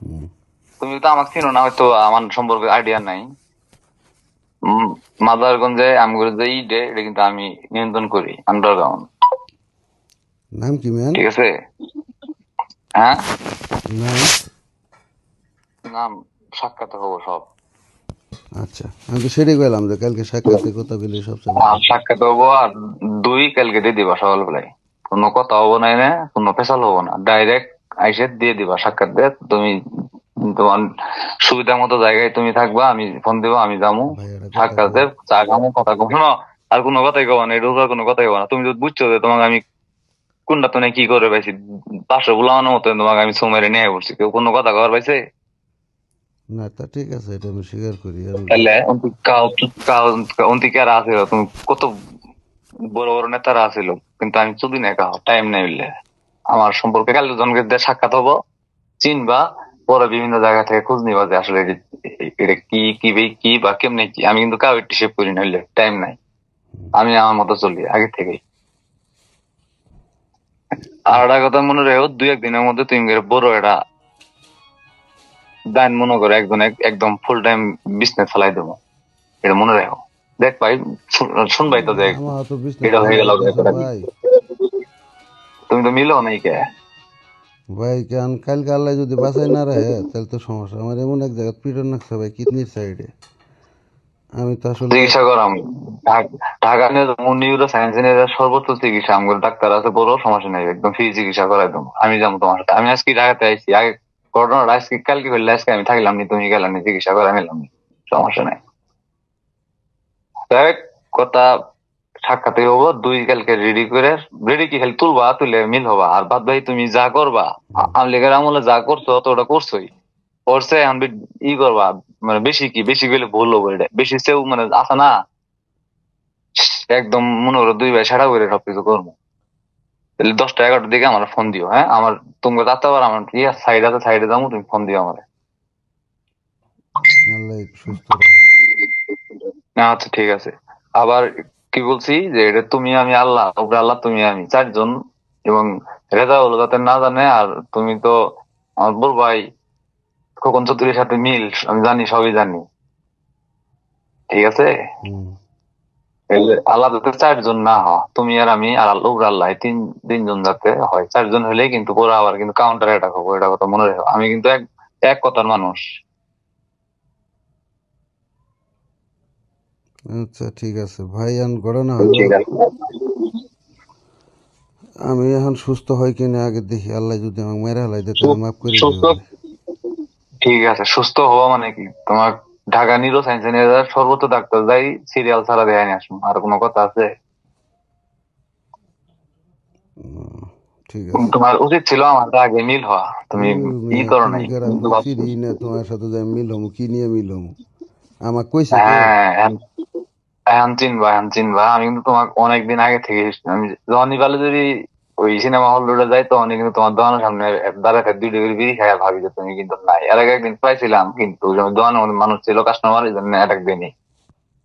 তুমি। তো চিনো না হয়তো আমার সম্পর্কে আইডিয়া নাই মাদারগঞ্জে যে ইডে এটা কিন্তু আমি নিয়ন্ত্রণ করি আন্ডারগ্রাউন্ড নাম কি ম্যান ঠিক আছে। হ্যাঁ? নাম? সাক্ষাৎ হব সব। আচ্ছা আমি তো সেটাই গেলাম যে কালকে সাক্ষাতে কথা বলে সাক্ষাৎ হব আর দুই কালকে দিয়ে দিবা সকালবেলায়। কোনো কথা হব না এনে কোনো পেশাল হব না। ডাইরেক্ট আইসে দিয়ে দিবা সাক্ষাৎ দিয়ে। তুমি তোমার সুবিধা মতো জায়গায় তুমি থাকবা আমি ফোন দিবো আমি কথা সাক্ষাৎ দিয়ে চা খামো কথা কম শোনো আর কোনো কথাই কবা না এটা কোনো কথাই কবা না। তুমি যদি বুঝছ যে তোমাকে আমি কোনটা তুমি কি করে পাইছি? পাঁচশো বুলামানোর মতো তোমাকে আমি সোমেরে নিয়ে বসছি। কেউ কোনো কথা কবার পাইছে? না, তা ঠিক আছে, এটা আমি স্বীকার করি তাহলে তুমি কত বড় বড় নেতারা কিন্তু আমি চুদি না কাহ টাইম উঠলে আমার সম্পর্কে কাল জনকে সাক্ষাৎ হব, চিনবা, পরে বিভিন্ন জায়গা থেকে খোঁজ নিবা যে আসলে এটা কি কি কি বা কেমনে কি। আমি কিন্তু কাউ একটু সেভ করি না টাইম নাই। আমি আমার মতো চলি, আগে থেকেই। আর একটা কথা মনে রেখো, দুই একদিনের মধ্যে তুমি বড় একটা দান মনে করে একজন একদম ফুল টাইম বিজনেস চালাই দেবো। এটা মনে রাখো। দেখ ভাই শুন- শুনবাই তো দেখ এটা হয়ে গেল ভাই। তুমি তো মিলো নাই কে। ভাই কেন? কালকে আল্লাহ যদি বাঁচাই না রাখে তাহলে তো সমস্যা। আমার এমন এক জায়গায় পিটন লাগছে ভাই কিডনির সাইডে আমি তো আসলে চিকিৎসা করাম। ঢাক- ঢাকা নিউরো সায়েন্স নিয়ে সর্বোচ্চ চিকিৎসা। আমার ডাক্তার আছে বড় সমস্যা নেই একদম ফ্রি চিকিৎসা করাই দেবো। আমি যাব তোমার সাথে। আমি আজকে ঢাকাতে আইছি আগে আজকে আমি থাকলাম নি, তুমি গেলাম নি চিকিৎসা নি, সমস্যা নাই। কথা সাক্ষাতে হব দুই কালকে রেডি করে রেডি কি খালি তুলবা, তুলে মিল হবা, আর বাদ ভাই তুমি যা করবা, আ- আওয়ামী আমলে যা করছ তো ওটা করছোই। করছে বি- ই করবা মানে বেশি কি, বেশি গেলে ভুল হব এটা, বেশি সেও মানে আছে না, একদম মনে হলো দুই ভাই সারা করে সবকিছু করব। তাহলে দশটা এগারোটার দিকে আমার ফোন দিও হ্যাঁ? আমার তুমি যাতে আবার আমার ইয়ে সাইড আছে সাইডে যাব তুমি ফোন দিও আমার। আচ্ছা ঠিক আছে। আবার কি বলছি যে এটা তুমি আমি আল্লাহ উপরে আল্লাহ তুমি আমি চারজন। এবং রেজা হলো যাতে না জানে আর তুমি তো আমার বল ভাই খোকন চৌধুরীর সাথে মিল আমি জানি সবই জানি। ঠিক আছে? আল্লাহ যাতে চারজন না হয় তুমি আর আমি আর আল্লাহ আল্লাহ তিন তিনজন যাতে হয়। চারজন হলে কিন্তু পরে আবার কিন্তু কাউন্টার অ্যাটাক হব এটা কথা মনে রেখো। আমি কিন্তু এক এক কথার মানুষ। আচ্ছা ঠিক আছে। ভাই এখন ঘটনা হলো ঠিক আমি এখন সুস্থ হয় কিনা আগে দেখি। আল্লাহ যদি আমাকে মেরে হেলাই দেয় মাফ করে ঠিক আছে সুস্থ হওয়া মানে কি? তোমার ঢাকা নিউরো সায়েন্স যাওয়ার সর্বোচ্চ ডাক্তার যাই সিরিয়াল ছাড়া দেখায় নিয়ে আসুন আর কোনো কথা আছে? ঠিক আছে। তোমার উচিত ছিল আমার আগে মিল হওয়া তুমি করো নাই না তোমার সাথে যাই মিল হমু কি নিয়ে মিল হমু আমার কইছে? হ্যাঁ এখন- এখন চিনবা এখন চিনবা। আমি কিন্তু তোমাকে অনেকদিন আগে থেকে আমি পালে যদি ওই সিনেমা হল রোডে যাই তখনই কিন্তু তোমার দোকানের সামনে দাঁড়াতে দুই ডিগ্রি বিড়ি খাই ভাবি যে তুমি কিন্তু নাই। এর আগে একদিন পাইছিলাম কিন্তু দোকানের মধ্যে মানুষ ছিল কাস্টমার এই জন্য অ্যাটাক দিইনি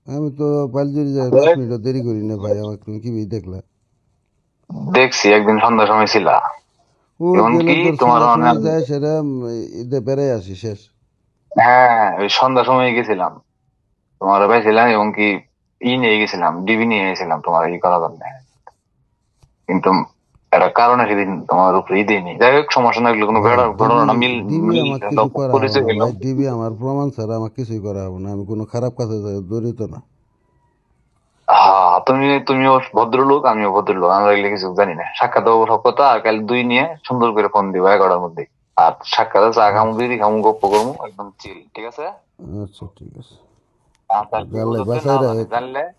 আমি তো পালজুরি যাই দশ মিনিট দেরি করি না ভাই আমার তুমি কি দেখলা? দেখছি একদিন সন্ধ্যার সময় ছিলা। ও এমনকি তোমার সন্ধ্যার যায় সেটা ঈদে বেড়াই আসি শেষ। হ্যাঁ ওই সন্ধ্যার সময় গেছিলাম। তোমার পাইছিলাম এবং কি ই নিয়ে গেছিলাম ডিবি নিয়ে গেছিলাম তোমার ই করার জন্য কিন্তু একটা কারণে সেদিন তোমার উপরে ই দিইনি যাই হোক সমস্যা না কোনো ঘটনা- ঘটনা মিল পরিচয় ভাই আমার প্রমাণ ছাড়া আমার কিছুই করা হবে না। আমি কোনো খারাপ কাজে জড়িত না। হ্যাঁ তুমি তুমিও ভদ্রলোক আমিও ভদ্রলোক। আমরা এগুলো কিছু জানি না। সাক্ষাৎ হব সব কথা আর কাল দুই নিয়ে সুন্দর করে ফোন দিবা এগারোটার মধ্যে। আর সাক্ষাৎ চা খামু দিদি খামু গপ্প করব একদম চিল ঠিক আছে? আচ্ছা ঠিক আছে। জানলে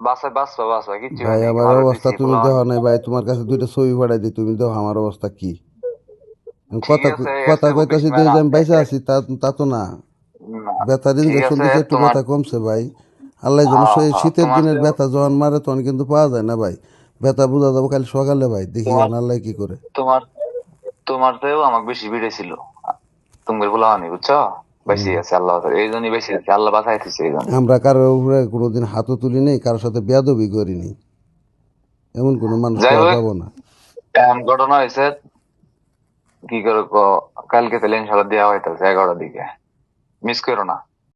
বাসায় বাসবা বাসবা কিচ্ছু ভাই আমার অবস্থা তুমি দেখো নাই ভাই তোমার কাছে দুইটা ছবি পাঠাই দিই তুমি দেখো আমার অবস্থা কি। কথা কথা একটা কইতাছি যে আমি বাইসা আছি তা তা তো না। না, ব্যথার ইঞ্জেকশন দিতে একটু ব্যথা কমছে ভাই। আল্লাহ যেন শীতের দিনের ব্যথা যখন মারে তখন কিন্তু পাওয়া যায় না ভাই। ব্যথা বোঝা যাব খালি সকালে ভাই। দেখি আল্লাহ কি করে। তোমার তোমার চেয়েও আমাকে বেশি ভিড়ে ছিল তুমি বলা হয়নি বুঝছ? বেশি আছে আল্লাহ এই জন্যই বেশি আছে। আল্লাহ বাঁচাইতেছে এই জন্য আমরা কারোর উপরে কোনোদিন হাতও তুলি নেই কারোর সাথে বেয়াদবি করিনি। এমন কোনো মানুষ। যাব না। এমন ঘটনা হয়েছে কি করে কালকে তাহলে ইনশাল্লাহ দেওয়া হইতেছে এগারোটার দিকে। মিস করো না।